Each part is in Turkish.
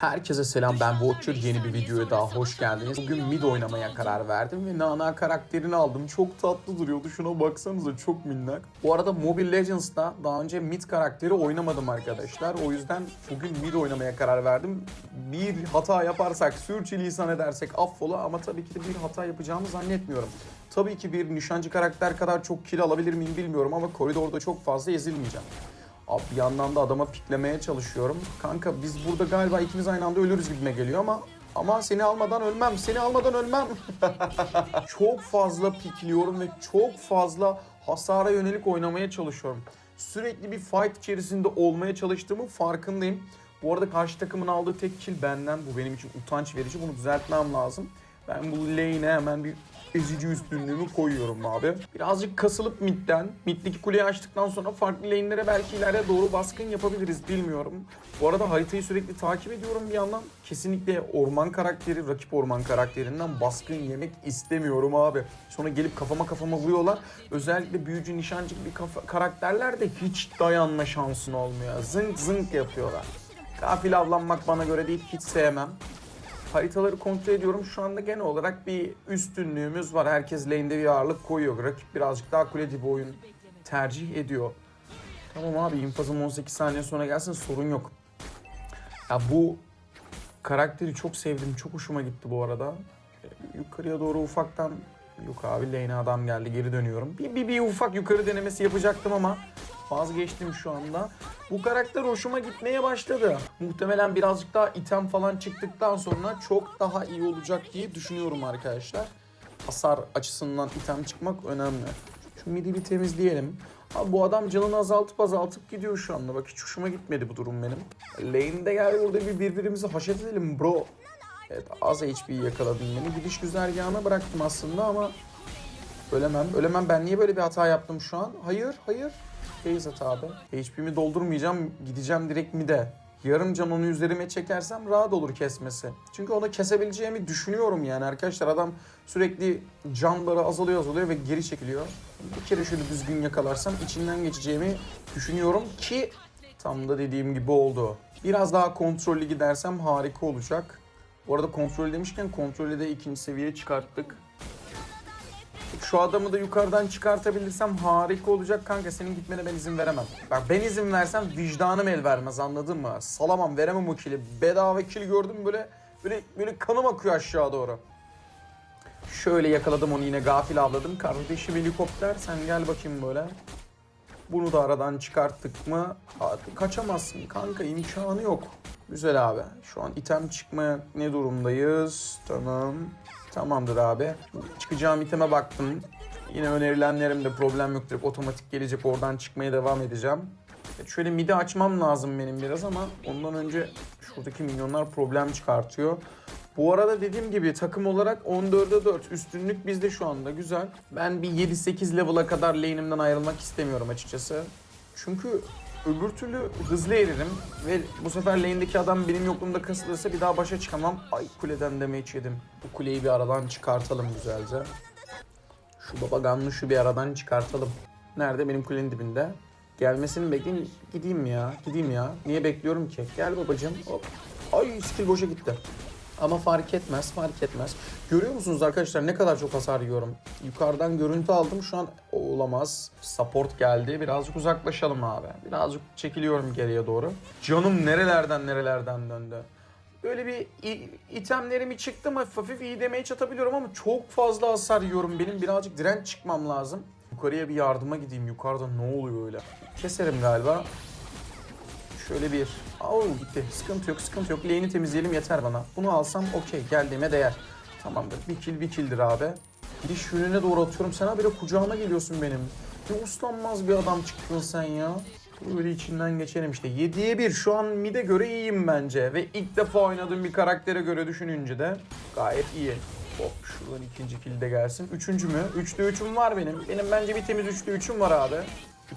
Herkese selam ben Watcher yeni bir videoya daha hoş geldiniz. Bugün mid oynamaya karar verdim ve Nana karakterini aldım. Çok tatlı duruyordu şuna baksanıza çok minnak. Bu arada Mobile Legends'da daha önce mid karakteri oynamadım arkadaşlar. O yüzden bugün mid oynamaya karar verdim. Bir hata yaparsak sürçülisan edersek affola ama tabii ki de bir hata yapacağımı zannetmiyorum. Tabii ki bir nişancı karakter kadar çok kill alabilir miyim bilmiyorum ama koridorda çok fazla ezilmeyeceğim. Abi bir yandan da adama piklemeye çalışıyorum. Kanka biz burada galiba ikimiz aynı anda ölürüz gibime geliyor ama ama seni almadan ölmem, seni almadan ölmem. çok fazla pikliyorum ve çok fazla hasara yönelik oynamaya çalışıyorum. Sürekli bir fight içerisinde olmaya çalıştığımın farkındayım. Bu arada karşı takımın aldığı tek kill benden. Bu benim için utanç verici. Bunu düzeltmem lazım. Ben bu lane'e hemen bir ezici üstünlüğümü koyuyorum abi. Birazcık kasılıp midden, middeki kuleyi açtıktan sonra farklı lane'lere belki ileride doğru baskın yapabiliriz bilmiyorum. Bu arada haritayı sürekli takip ediyorum bir yandan. Kesinlikle orman karakteri, rakip orman karakterinden baskın yemek istemiyorum abi. Sonra gelip kafama kafama vuruyorlar. Özellikle büyücü, nişancı gibi karakterler de hiç dayanma şansın olmuyor. Zınk zınk yapıyorlar. Gafil avlanmak bana göre değil, hiç sevmem. Haritaları kontrol ediyorum. Şu anda genel olarak bir üstünlüğümüz var. Herkes lane'de bir ağırlık koyuyor. Rakip birazcık daha kule dibi oyun tercih ediyor. Tamam abi infazım 18 saniye sonra gelsin sorun yok. Ya bu karakteri çok sevdim. Çok hoşuma gitti bu arada. Yukarıya doğru ufaktan yok abi lane'e adam geldi geri dönüyorum. Bir, bir, bir ufak yukarı denemesi yapacaktım ama vazgeçtim şu anda. Bu karakter hoşuma gitmeye başladı. Muhtemelen birazcık daha item falan çıktıktan sonra çok daha iyi olacak diye düşünüyorum arkadaşlar. Hasar açısından item çıkmak önemli. Şu midi bir temizleyelim. Abi bu adam canını azaltıp azaltıp gidiyor şu anda. Bak hiç hoşuma gitmedi bu durum benim. Lane'de gel burada bir birbirimizi haşet edelim bro. Evet az HP yakaladın beni. Gidiş güzergahına bıraktım aslında ama ölemem. Ölemem ben niye böyle bir hata yaptım şu an? Hayır hayır. Beyzat abi. HP'mi doldurmayacağım. Gideceğim direkt mide. Yarım can onu üzerime çekersem rahat olur kesmesi. Çünkü onu kesebileceğimi düşünüyorum yani arkadaşlar. Adam sürekli canları azalıyor azalıyor ve geri çekiliyor. Bir kere şöyle düzgün yakalarsam içinden geçeceğimi düşünüyorum ki tam da dediğim gibi oldu. Biraz daha kontrollü gidersem harika olacak. Bu arada kontrol demişken kontrolü de ikinci seviyeye çıkarttık. Şu adamı da yukarıdan çıkartabilirsem harika olacak kanka. Senin gitmene ben izin veremem. Bak ben izin versem vicdanım el vermez anladın mı? Salamam veremem o kili. Bedava kill gördüm böyle böyle böyle kanım akıyor aşağı doğru. Şöyle yakaladım onu yine gafil avladım. Kardeşim helikopter sen gel bakayım böyle. Bunu da aradan çıkarttık mı Hadi kaçamazsın kanka imkanı yok. Güzel abi. Şu an item çıkmaya ne durumdayız? Tamam. Tamamdır abi. Çıkacağım iteme baktım. Yine önerilenlerimde problem yok. Direkt otomatik gelecek. Oradan çıkmaya devam edeceğim. Evet, Şöyle midi açmam lazım benim biraz ama ondan önce şuradaki milyonlar problem çıkartıyor. Bu arada dediğim gibi takım olarak 14'e 4 üstünlük bizde şu anda güzel. Ben bir 7-8 level'a kadar lane'imden ayrılmak istemiyorum açıkçası. Çünkü öbür türlü hızlı eririm ve bu sefer lane'deki adam benim yokluğumda kasılırsa bir daha başa çıkamam. Ay kuleden damage yedim. Bu kuleyi bir aradan çıkartalım güzelce. Şu babaganlı şu bir aradan çıkartalım. Nerede? Benim kulenin dibinde. Gelmesini bekleyeyim. Gideyim ya? Gideyim ya. Niye bekliyorum ki? Gel babacığım. Hop. Ay skill boşa gitti. Ama fark etmez, fark etmez. Görüyor musunuz arkadaşlar ne kadar çok hasar yiyorum. Yukarıdan görüntü aldım şu an olamaz. Support geldi. Birazcık uzaklaşalım abi. Birazcık çekiliyorum geriye doğru. Canım nerelerden nerelerden döndü. Böyle bir itemlerimi çıktım hafif hafif iyi demeye çatabiliyorum ama çok fazla hasar yiyorum. Benim birazcık direnç çıkmam lazım. Yukarıya bir yardıma gideyim. Yukarıda ne oluyor öyle? Keserim galiba. Şöyle bir. Oo gitti. Sıkıntı yok, sıkıntı yok. Lane'i temizleyelim yeter bana. Bunu alsam okey. Geldiğime değer. Tamamdır. Bir kill bir killdir abi. Giriş yönüne doğru atıyorum. Sen habire kucağıma geliyorsun benim. Ne uslanmaz bir adam çıktın sen ya. Böyle içinden geçelim işte. 7'ye 1. Şu an mid'e göre iyiyim bence. Ve ilk defa oynadığım bir karaktere göre düşününce de gayet iyi. Hop şuradan ikinci kill de gelsin. Üçüncü mü? Üçte üçüm var benim. Benim bence bir temiz üçte üçüm var abi.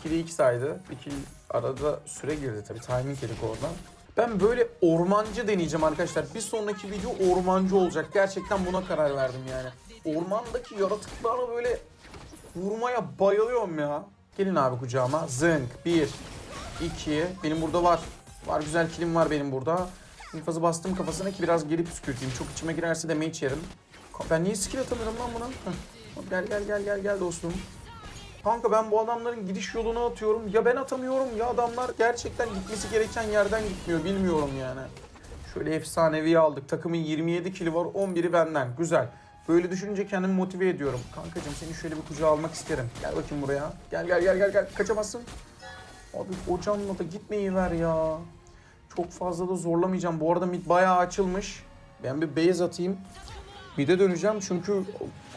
2'de 2 saydı. 2 arada süre girdi tabii. Timing yedik oradan. Ben böyle ormancı deneyeceğim arkadaşlar. Bir sonraki video ormancı olacak. Gerçekten buna karar verdim yani. Ormandaki yaratıklarla böyle vurmaya bayılıyorum ya. Gelin abi kucağıma. Zınk. 1, 2. Benim burada var. Var güzel kilim var benim burada. İnfazı bastım kafasına ki biraz geri püskürteyim. Çok içime girerse de mage yerim. Ben niye skill atamıyorum lan buna? Gel gel gel gel gel dostum. Kanka ben bu adamların gidiş yolunu atıyorum. Ya ben atamıyorum ya adamlar gerçekten gitmesi gereken yerden gitmiyor. Bilmiyorum yani. Şöyle efsanevi aldık. Takımın 27 kili var. 11'i benden. Güzel. Böyle düşününce kendimi motive ediyorum. Kankacığım seni şöyle bir kucağa almak isterim. Gel bakayım buraya. Gel gel gel gel gel. Kaçamazsın. Abi hocamla da gitmeyi ver ya. Çok fazla da zorlamayacağım. Bu arada mid bayağı açılmış. Ben bir base atayım. Mid'e döneceğim çünkü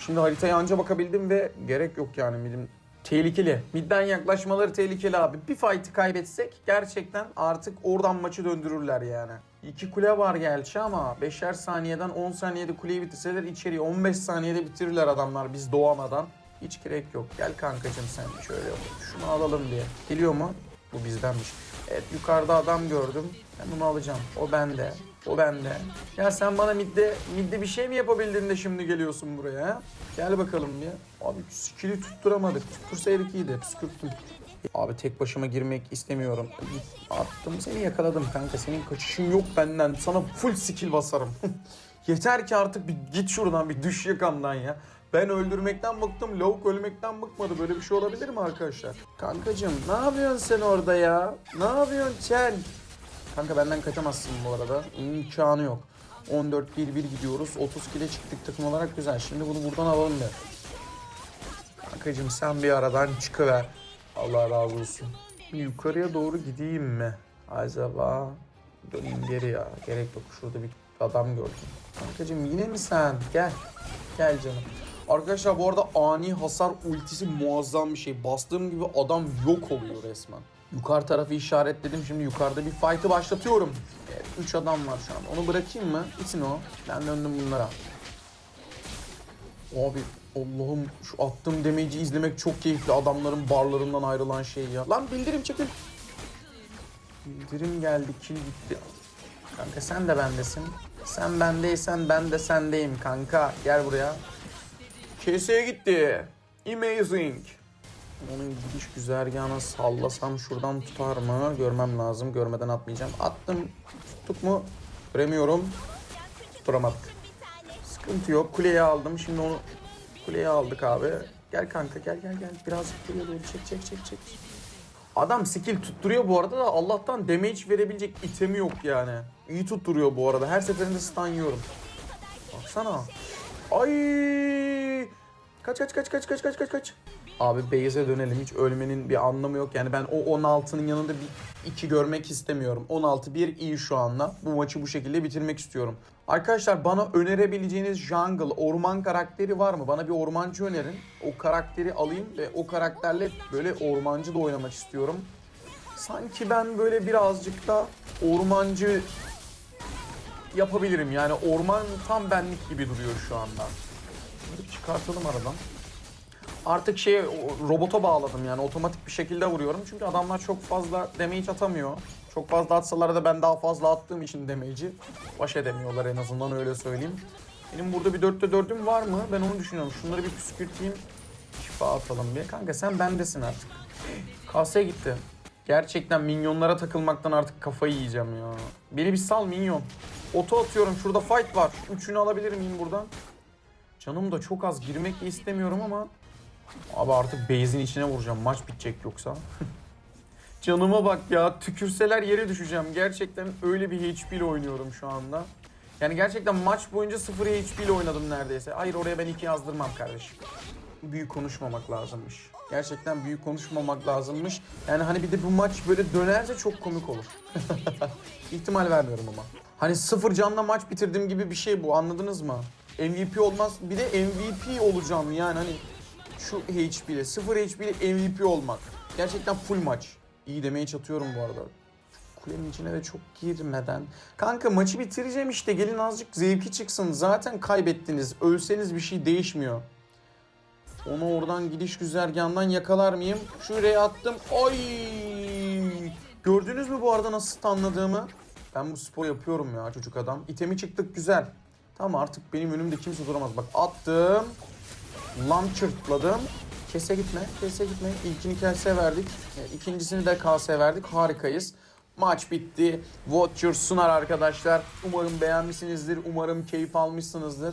şimdi haritaya anca bakabildim ve gerek yok yani mid'im tehlikeli. Mid'den yaklaşmaları tehlikeli abi. Bir fight'ı kaybetsek gerçekten artık oradan maçı döndürürler yani. İki kule var gerçi ama 5'er saniyeden 10 saniyede kuleyi bitirseler içeriye 15 saniyede bitirirler adamlar biz doğamadan. Hiç gerek yok. Gel kankacım sen şöyle şunu alalım diye. Geliyor mu? Bu bizdenmiş. Evet yukarıda adam gördüm. Ben bunu alacağım. O bende. O bende. Ya sen bana midde, midde bir şey mi yapabildin de şimdi geliyorsun buraya? Gel bakalım bir. Abi skill'i tutturamadık. Tuttursaydık iyiydi. Püskürttüm. Abi tek başıma girmek istemiyorum. Attım seni yakaladım kanka. Senin kaçışın yok benden. Sana full skill basarım. Yeter ki artık bir git şuradan bir düş yakamdan ya. Ben öldürmekten bıktım. Lavuk ölmekten bıkmadı. Böyle bir şey olabilir mi arkadaşlar? Kankacım ne yapıyorsun sen orada ya? Ne yapıyorsun sen? Kanka benden kaçamazsın bu arada. İmkanı yok. 14-1-1 gidiyoruz. 30 kile çıktık takım olarak güzel. Şimdi bunu buradan alalım bir. Kankacım sen bir aradan çıkıver. Allah razı olsun. Yukarıya doğru gideyim mi? Acaba döneyim geri ya. Gerek yok. Şurada bir adam gördüm. Kankacım yine mi sen? Gel. Gel canım. Arkadaşlar bu arada ani hasar ultisi muazzam bir şey. Bastığım gibi adam yok oluyor resmen. Yukarı tarafı işaretledim. Şimdi yukarıda bir fight'ı başlatıyorum. Evet, 3 adam var şu an. Onu bırakayım mı? Gitsin o. Ben döndüm bunlara. Abi Allah'ım şu attığım damage'i izlemek çok keyifli. Adamların barlarından ayrılan şey ya. Lan bildirim çekil. Bildirim geldi. Kill gitti. Kanka sen de bendesin. Sen bendeysen ben de sendeyim kanka. Gel buraya. Keseye gitti. Amazing. Onun gidiş güzergahına sallasam şuradan tutar mı? Görmem lazım. Görmeden atmayacağım. Attım. Tuttuk mu? Göremiyorum. Tutturamadık. Sıkıntı yok. Kuleye aldım. Şimdi onu kuleye aldık abi. Gel kanka gel gel gel. Birazcık geriye doğru çek çek çek çek. Adam skill tutturuyor bu arada da Allah'tan damage verebilecek itemi yok yani. İyi tutturuyor bu arada. Her seferinde stun yiyorum. Baksana. Ay! Kaç kaç kaç kaç kaç kaç kaç kaç. Abi base'e dönelim. Hiç ölmenin bir anlamı yok. Yani ben o 16'nın yanında bir 2 görmek istemiyorum. 16-1 iyi şu anda. Bu maçı bu şekilde bitirmek istiyorum. Arkadaşlar bana önerebileceğiniz jungle, orman karakteri var mı? Bana bir ormancı önerin. O karakteri alayım ve o karakterle böyle ormancı da oynamak istiyorum. Sanki ben böyle birazcık da ormancı yapabilirim. Yani orman tam benlik gibi duruyor şu anda. Bunları çıkartalım aradan. Artık şey robota bağladım yani otomatik bir şekilde vuruyorum. Çünkü adamlar çok fazla damage atamıyor. Çok fazla atsalar da ben daha fazla attığım için damage'i baş edemiyorlar en azından öyle söyleyeyim. Benim burada bir dörtte dördüm var mı? Ben onu düşünüyorum. Şunları bir püskürteyim. Şifa atalım bir. Kanka sen bendesin artık. Kaseye gitti. Gerçekten minyonlara takılmaktan artık kafayı yiyeceğim ya. Beni bir sal minyon. Oto atıyorum. Şurada fight var. Üçünü alabilir miyim buradan? Canım da çok az girmek istemiyorum ama Abi artık base'in içine vuracağım. Maç bitecek yoksa. Canıma bak ya. Tükürseler yere düşeceğim. Gerçekten öyle bir HP ile oynuyorum şu anda. Yani gerçekten maç boyunca 0 HP ile oynadım neredeyse. Hayır oraya ben 2 yazdırmam kardeşim. Büyük konuşmamak lazımmış. Gerçekten büyük konuşmamak lazımmış. Yani hani bir de bu maç böyle dönerse çok komik olur. İhtimal vermiyorum ama. Hani sıfır canla maç bitirdim gibi bir şey bu anladınız mı? MVP olmaz. Bir de MVP olacağım yani hani şu HP ile 0 HP ile MVP olmak. Gerçekten full maç. İyi demeye çatıyorum bu arada. Kulenin içine de çok girmeden. Kanka maçı bitireceğim işte. Gelin azıcık zevki çıksın. Zaten kaybettiniz. Ölseniz bir şey değişmiyor. Onu oradan gidiş güzergahından yakalar mıyım? Şuraya attım. Ay! Gördünüz mü bu arada nasıl anladığımı? Ben bu spor yapıyorum ya çocuk adam. İtemi çıktık güzel. Tamam artık benim önümde kimse duramaz. Bak attım. Launcher'ladım. Kese gitme, kese gitme. İlkini kese verdik. E, İkincisini de kase verdik. Harikayız. Maç bitti. Watcher sunar arkadaşlar. Umarım beğenmişsinizdir. Umarım keyif almışsınızdır.